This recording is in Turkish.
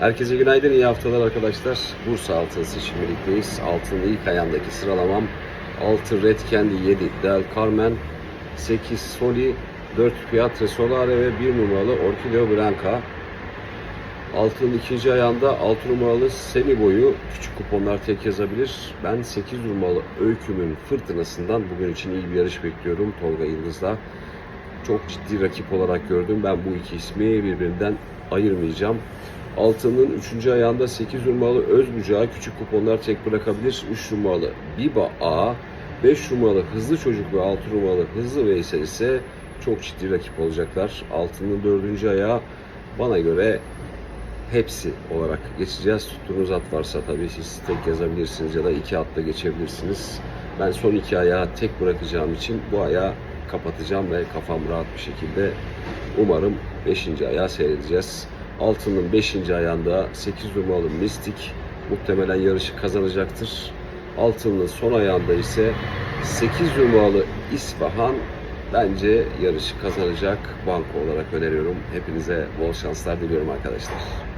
Herkese günaydın, iyi haftalar arkadaşlar. Bursa altısı şimdilikteyiz. Altının ilk ayağındaki sıralamam 6 Red Candy 7 Del Carmen 8 Soli 4 Piatre Solare ve 1 numaralı Orkideo Blanca. Altının ikinci ayağında 6 numaralı Semi boyu küçük kuponlar tek yazabilir. Ben 8 numaralı Öyküm'ün fırtınasından bugün için iyi bir yarış bekliyorum Tolga Yıldız'la. Çok ciddi rakip olarak gördüm. Ben bu iki ismi birbirinden ayırmayacağım. Altının 3. ayağında 8 numaralı Özbucağı küçük kuponlar tek bırakabilir. 3 numaralı Biba A, 5 numaralı Hızlı Çocuk ve 6 numaralı Hızlı Veysel ise çok ciddi rakip olacaklar. Altının 4. ayağı bana göre hepsi olarak geçeceğiz. Tuttuğunuz at varsa tabii siz tek yazabilirsiniz ya da iki atla geçebilirsiniz. Ben son iki ayağı tek bırakacağım için bu ayağı kapatacağım ve kafam rahat bir şekilde umarım 5. ayağı seyredeceğiz. Altının 5. ayağında 8 numaralı Mistik muhtemelen yarışı kazanacaktır. Altının son ayağında ise 8 numaralı İsfahan bence yarışı kazanacak banko olarak öneriyorum. Hepinize bol şanslar diliyorum arkadaşlar.